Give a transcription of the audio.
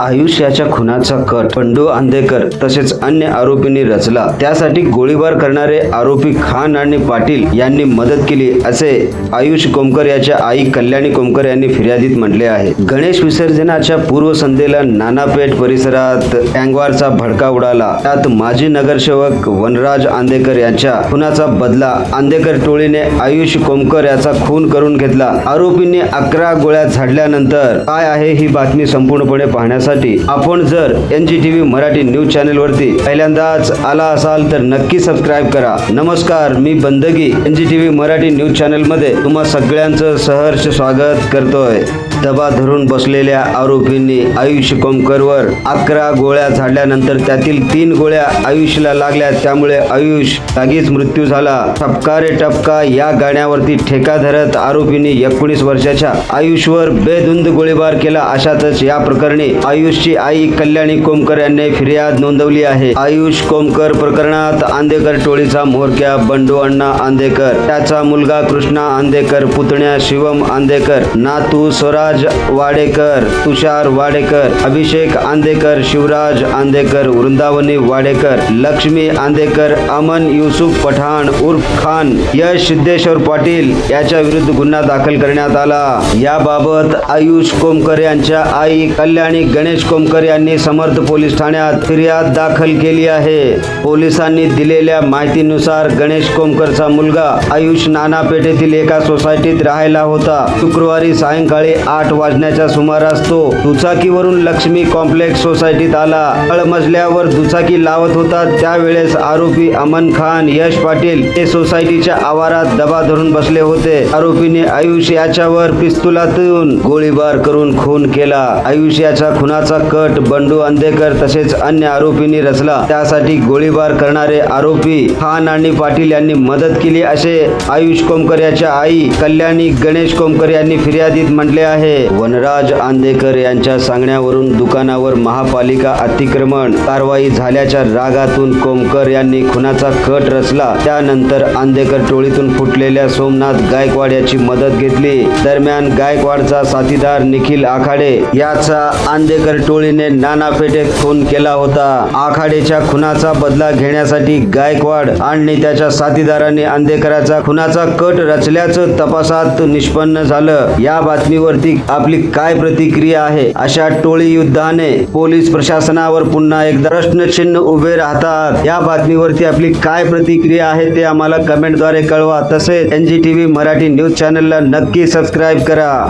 आयुष्याच्या खुनाचा कट पंडू आंधेकर तसेच अन्य आरोपींनी रचला. त्यासाठी गोळीबार करणारे आरोपी खान आणि पाटील यांनी मदत केली असे आयुष कोमकर याच्या आई कल्याणी कोमकर यांनी फिर्यादीत म्हटले आहे. गणेश विसर्जनाच्या पूर्वसंध्येला नानापेठ परिसरात टँगवारचा भडका उडाला. त्यात माजी नगरसेवक वनराज आंदेकर यांच्या खुनाचा बदला आंदेकर टोळीने आयुष कोमकर याचा खून करून घेतला. आरोपींनी अकरा गोळ्या झाडल्यानंतर काय आहे ही बातमी संपूर्णपणे पाहण्यासाठी आपण जर N G T V Marathi news channel वरती पहिल्यांदाच आला असाल तर नक्की सबस्क्राईब करा. नमस्कार मी Bandagi N G T V Marathi news चॅनलमध्ये तुम्हा सगळ्यांचं सहर्ष स्वागत करतोय. दबा धरून बसलेल्या आरोपींनी आयुष कोमकरवर अकरा गोळ्या झाडल्यानंतर त्यातील तीन गोळ्या आयुषला लागल्या. त्यामुळे आयुष जागीच मृत्यू झाला. टपका रे टपका या गाण्यावरती ठेका धरत आरोपींनी एकोणीस वर्षाच्या आयुषवर बेधुंद गोळीबार केला. अशातच या प्रकरणी आयुषची आई कल्याणी कोमकर यांनी फिर्याद नोंदवली आहे. आयुष कोमकर प्रकरणात आंदेकर टोळीचा म्होरक्या बंडू अण्णा आंदेकर त्याचा मुलगा कृष्णा आंदेकर पुतण्या शिवम आंदेकर नातू स्वराज वाडेकर तुषार वाडेकर अभिषेक आंदेकर शिवराज आंदेकर वृंदावनी वाडेकर लक्ष्मी आंदेकर अमन युसुफ पठाण उर्फ खान यश सिद्धेश्वर पाटील याच्या विरुद्ध गुन्हा दाखल करण्यात आला. याबाबत आयुष कोमकर यांच्या आई कल्याणी गणेश कोमकर यांनी समर्थ पोलीस ठाण्यात फिर्याद दाखल केली आहे. पोलिसांनी दिलेल्या माहितीनुसार गणेश कोमकरचा मुलगा आयुष नाना पेठेतील एका सोसायटीत राहायला होता. शुक्रवारी सायंकाळी आठ वाजण्याच्या सुमारास तो दुचाकीवरून लक्ष्मी कॉम्प्लेक्स सोसायटीत आला. तळमजल्यावर दुचाकी लावत होता. त्यावेळेस आरोपी अमन खान यश पाटील हे सोसायटीच्या आवारात दबा धरून बसले होते. आरोपीने आयुष याच्यावर पिस्तुलातून गोळीबार करून खून केला. आयुष याचा खुनाचा कट बंडू अंधेकर तसेच अन्य आरोपींनी रचला. त्यासाठी गोळीबार करणारे आरोपी खान आणि पाटील यांनी मदत केली असे आयुष कोमकर याच्या आई कल्याणी गणेश कोमकर यांनी फिर्यादीत म्हटले आहे. वनराज आंदेकर यांच्या सांगण्यावरून दुकानावर महापालिका अतिक्रमण कारवाई झाल्याच्या रागातून कोमकर यांनी खुनाचा कट रचला. त्यानंतर आंदेकर टोळीतून फुटलेल्या सोमनाथ गायकवाड याची मदत घेतली. दरम्यान गायकवाडचा साथीदार निखिल आखाडे याचा आंदेकर टोळीने नाना पेठेत खून केला होता. आखाडेच्या खुनाचा बदला घेण्यासाठी गायकवाड आणि त्याच्या साथीदारांनी आंदेकराचा खुनाचा कट रचल्याचं तपासात निष्पन्न झालं. या बातमीवरती आपली काय प्रतिक्रिया आहे? अशा टोळी युद्धाने पोलीस प्रशासनावर पुन्हा एकदा प्रश्नचिन्ह उभे राहतात. या बातमीवरती आपली काय प्रतिक्रिया आहे ते आम्हाला कमेंटद्वारे कळवा. तसेच N G T V Marathi news चॅनलला नक्की सबस्क्राईब करा.